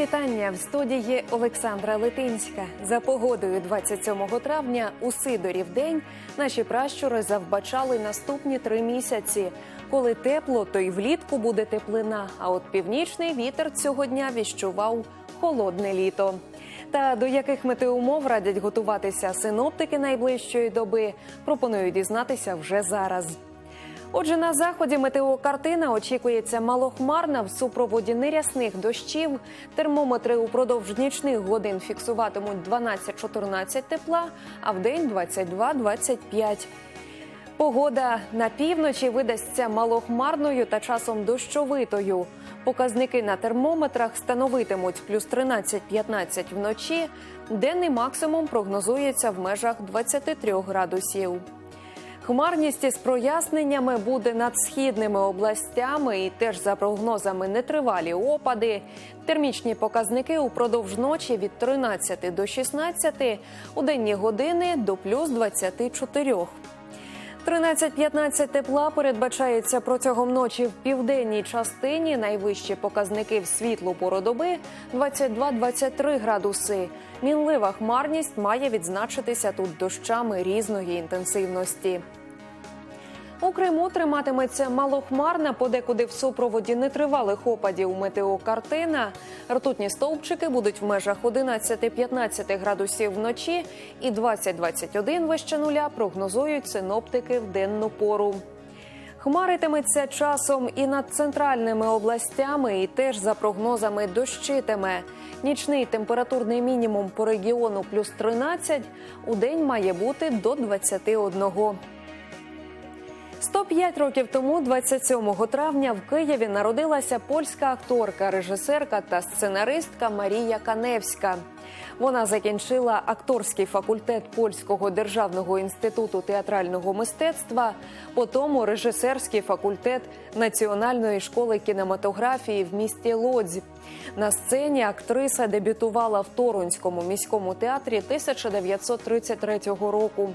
вітання в студії Олександра Литинська. За погодою 27 травня у Сидорів день наші пращури завбачали наступні три місяці. Коли тепло, то й влітку буде теплина. А от північний вітер цього дня віщував холодне літо. Та до яких метеумов радять готуватися синоптики найближчої доби, пропоную дізнатися вже зараз. Отже, на заході метеокартина очікується малохмарна в супроводі нерясних дощів. Термометри упродовж нічних годин фіксуватимуть 12-14 тепла, а в день 22-25. Погода на півночі видасться малохмарною та часом дощовитою. Показники на термометрах становитимуть плюс 13-15 вночі. Денний максимум прогнозується в межах 23 градусів. Хмарність із проясненнями буде над східними областями і теж за прогнозами нетривалі опади. Термічні показники упродовж ночі від 13 до 16, у денні години до плюс 24. 13-15 тепла передбачається протягом ночі в південній частині. Найвищі показники в світлу пору доби 22-23 градуси. Мінлива хмарність має відзначитися тут дощами різної інтенсивності. У Криму триматиметься малохмарна, подекуди в супроводі нетривалих опадів метеокартина. Ртутні стовпчики будуть в межах 11-15 градусів вночі і 20-21 вище нуля прогнозують синоптики в денну пору. Хмаритиметься часом і над центральними областями, і теж за прогнозами дощитиме. Нічний температурний мінімум по регіону плюс 13, у день має бути до 21. 105 років тому, 27 травня, в Києві народилася польська акторка, режисерка та сценаристка Марія Каневська. Вона закінчила акторський факультет Польського державного інституту театрального мистецтва, потім режисерський факультет Національної школи кінематографії в місті Лодзь. На сцені актриса дебютувала в Торонському міському театрі 1933 року.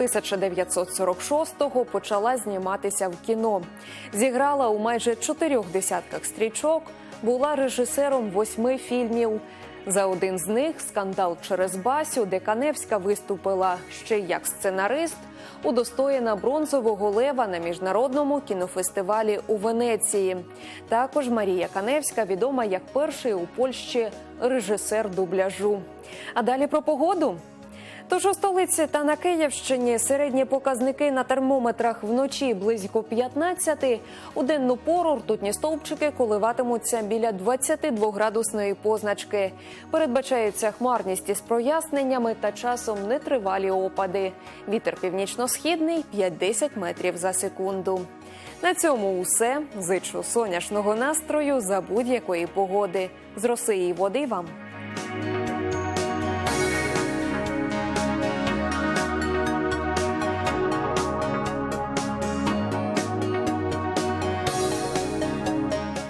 1946-го почала зніматися в кіно. Зіграла у майже чотирьох десятках стрічок, була режисером восьми фільмів. За один з них скандал через Басю, де Каневська виступила ще як сценарист, удостоєна бронзового лева на міжнародному кінофестивалі у Венеції. Також Марія Каневська відома як перший у Польщі режисер дубляжу. А далі про погоду. Тож у столиці та на Київщині середні показники на термометрах вночі близько 15, у денну пору ртутні стовпчики коливатимуться біля 22-градусної позначки. Передбачається хмарність із проясненнями та часом нетривалі опади. Вітер північно-східний 5-10 метрів за секунду. На цьому усе зичу сонячного настрою за будь-якої погоди. З роси і води вам.